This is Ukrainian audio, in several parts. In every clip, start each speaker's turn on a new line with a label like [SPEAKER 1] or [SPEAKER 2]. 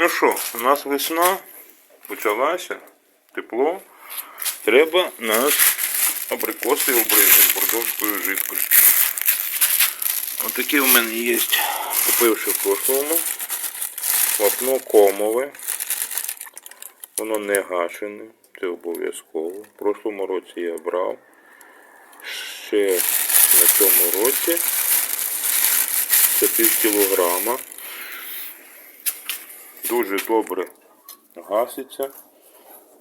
[SPEAKER 1] Ну що, у нас весна почалася, тепло. Треба нас абрикоси обризати бордовською жидкостю. Отакі в мене є, купивши в прошлому. Вапно комове. Воно не гашене, це обов'язково. В прошлому році я брав. Ще на цьому році це пів кілограма. Дуже добре гаситься.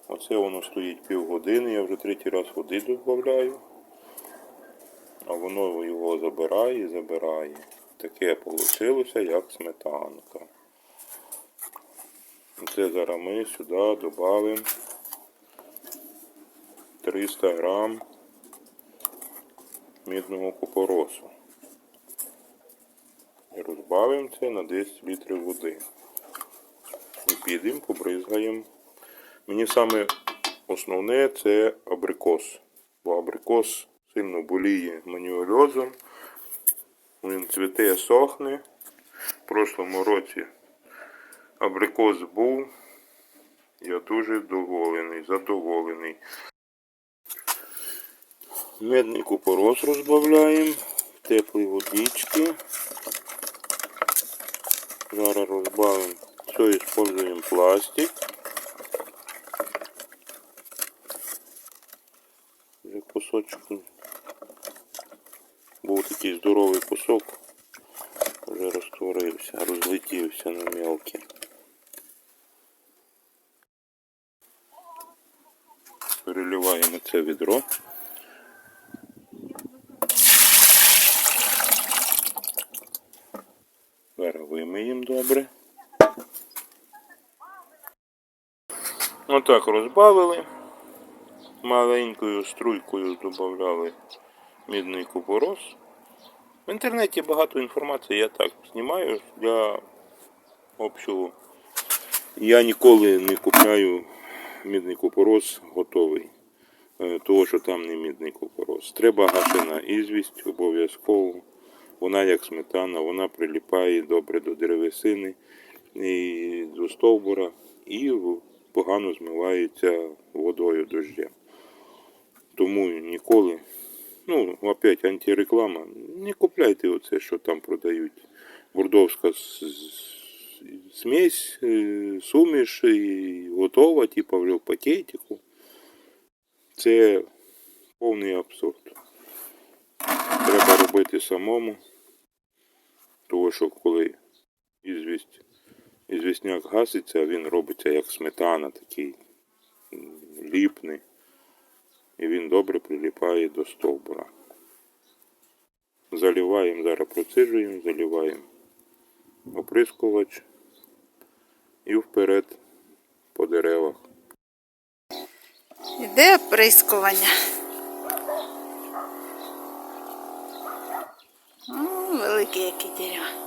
[SPEAKER 1] Оце воно стоїть півгодини, я вже третій раз води додаю. А воно його забирає і забирає. Таке вийшло, як сметанка. Це зараз ми сюди додамо 300 грам мідного купоросу. І розбавимо це на 10 літрів води. І підемо, побризгаємо. Мені саме основне це абрикос. Бо абрикос сильно боліє маніольозом. Він цвіте, сохне. В прошлому році абрикос був. Я дуже доволений, задоволений. Медний купорос розбавляємо теплій водичці. Зараз розбавимо. Все, используем пластик. Вже кусочок. Був такий здоровий кусок. Вже розтворився, розлетівся на мелкі. Переливаємо це відро. Зараз вимиємо добре. Отак розбавили. Маленькою струйкою додавали мідний купорос. В інтернеті багато інформації я так знімаю для общого. Я ніколи не купляю мідний купорос готовий. е, Того, що там не мідний купорос. Треба гашена ізвість обов'язково. Вона як сметана, вона приліпає добре до деревесини і до стовбура і погано змивається водою дождем. Тому ніколи, ну, опять антиреклама, не купляйте оце, що там продають. С- смесь, е, суміш і готова, вже в пакетику. Це повний абсурд. Треба робити самому. Тому що коли ізвість, ізвісняк гаситься, він робиться як сметана, такий ліпний. І він добре приліпає до стовбура. Заливаємо, зараз процижуємо, заливаємо оприскувач і вперед по деревах.
[SPEAKER 2] Іде оприскування. О, великі які дерева.